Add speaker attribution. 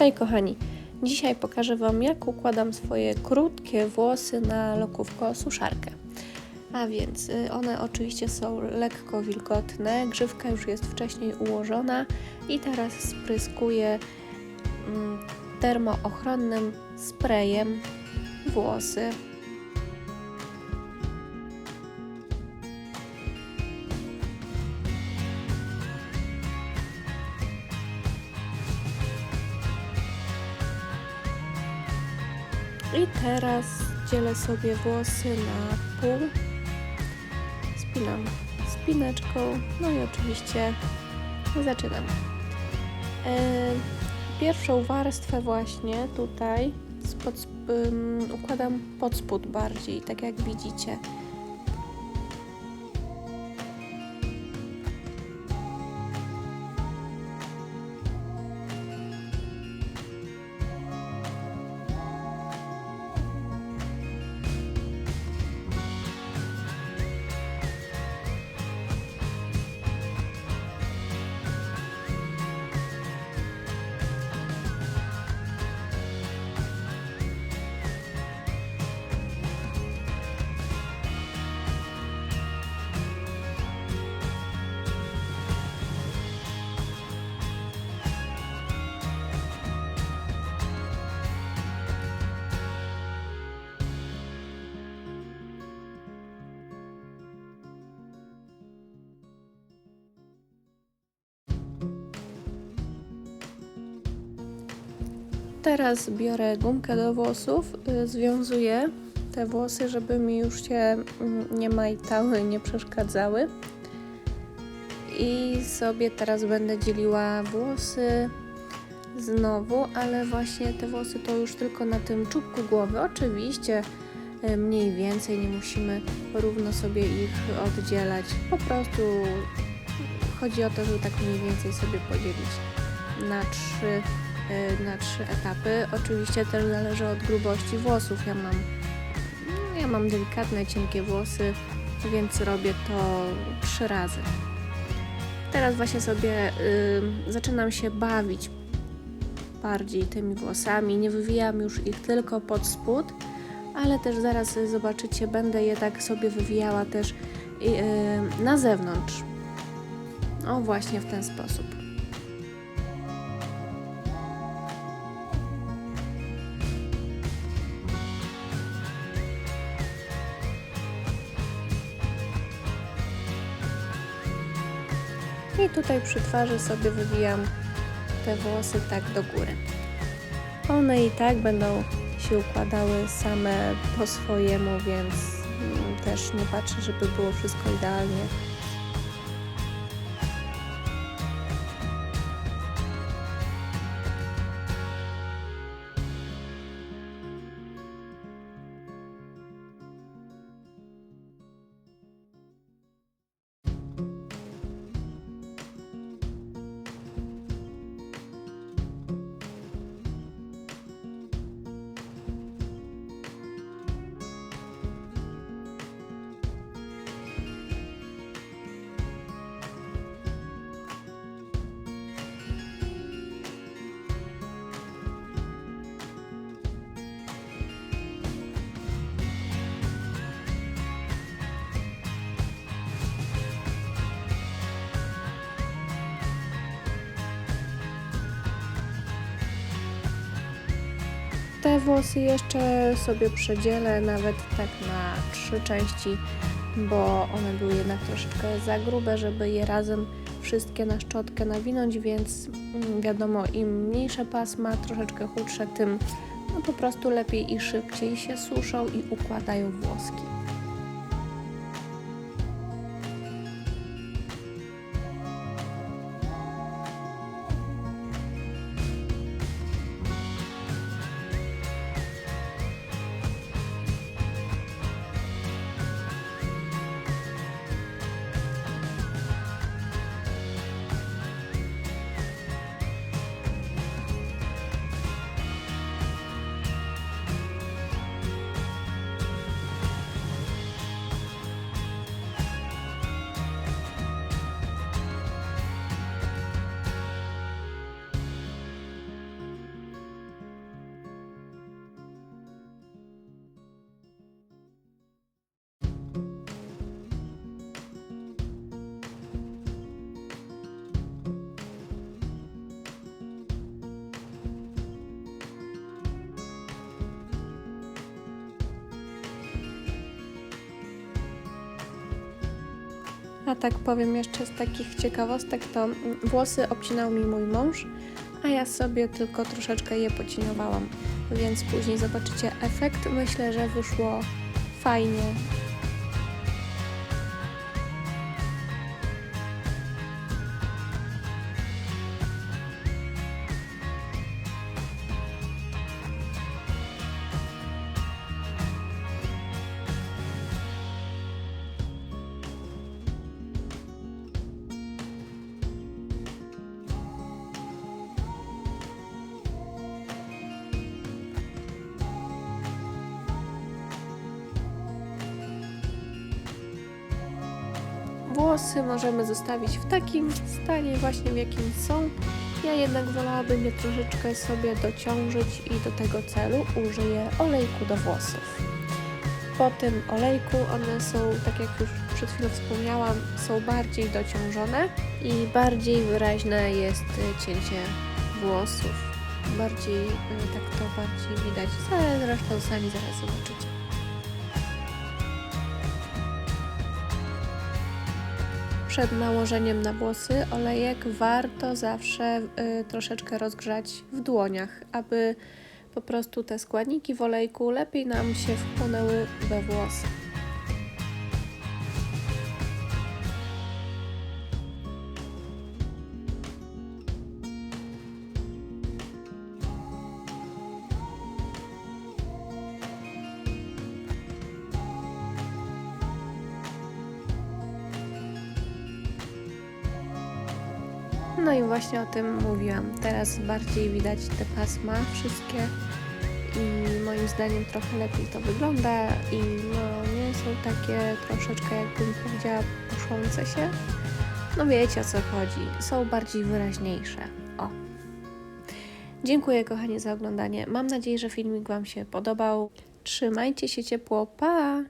Speaker 1: Hej kochani, dzisiaj pokażę Wam jak układam swoje krótkie włosy na lokówko suszarkę. A więc y, one oczywiście są lekko wilgotne, grzywka już jest wcześniej ułożona i teraz spryskuję mm, termoochronnym sprayem włosy. I teraz dzielę sobie włosy na pół. Spinam spineczką, no i oczywiście zaczynam. E, pierwszą warstwę właśnie tutaj spod, um, układam pod spód bardziej, tak jak widzicie. Teraz biorę gumkę do włosów, y, związuję te włosy, żeby mi już się mm, nie majtały, nie przeszkadzały. I sobie teraz będę dzieliła włosy znowu, ale właśnie te włosy to już tylko na tym czubku głowy. Oczywiście y, mniej więcej, nie musimy równo sobie ich oddzielać. Po prostu chodzi o to, żeby tak mniej więcej sobie podzielić na trzy na trzy etapy. Oczywiście też zależy od grubości włosów. Ja mam, ja mam delikatne, cienkie włosy, więc robię to trzy razy. Teraz właśnie sobie y, zaczynam się bawić bardziej tymi włosami. Nie wywijam już ich tylko pod spód, ale też zaraz zobaczycie, będę je tak sobie wywijała też y, na zewnątrz. O, właśnie w ten sposób. I tutaj przy twarzy sobie wywijam te włosy tak do góry. One i tak będą się układały same po swojemu, więc mm, też nie patrzę, żeby było wszystko idealnie. Te włosy jeszcze sobie przedzielę nawet tak na trzy części, bo one były jednak troszeczkę za grube, żeby je razem wszystkie na szczotkę nawinąć, więc mm, wiadomo, im mniejsze pasma, troszeczkę chudsze, tym no, po prostu lepiej i szybciej się suszą i układają włoski. A tak powiem jeszcze z takich ciekawostek, to włosy obcinał mi mój mąż, a ja sobie tylko troszeczkę je pocieniowałam, więc później zobaczycie efekt. Myślę, że wyszło fajnie. Włosy możemy zostawić w takim stanie właśnie w jakim są. Ja jednak wolałabym je troszeczkę sobie dociążyć i do tego celu użyję olejku do włosów. Po tym olejku one są, tak jak już przed chwilą wspomniałam, są bardziej dociążone i bardziej wyraźne jest cięcie włosów. Bardziej, y, tak to bardziej widać, ale zresztą sami zaraz zobaczycie. Przed nałożeniem na włosy olejek warto zawsze y, troszeczkę rozgrzać w dłoniach, aby po prostu te składniki w olejku lepiej nam się wchłonęły we włosy. No i właśnie o tym mówiłam. Teraz bardziej widać te pasma wszystkie i moim zdaniem trochę lepiej to wygląda i no nie są takie troszeczkę jakbym powiedziała puszące się. No wiecie o co chodzi. Są bardziej wyraźniejsze. O. Dziękuję kochani za oglądanie. Mam nadzieję, że filmik Wam się podobał. Trzymajcie się ciepło. Pa!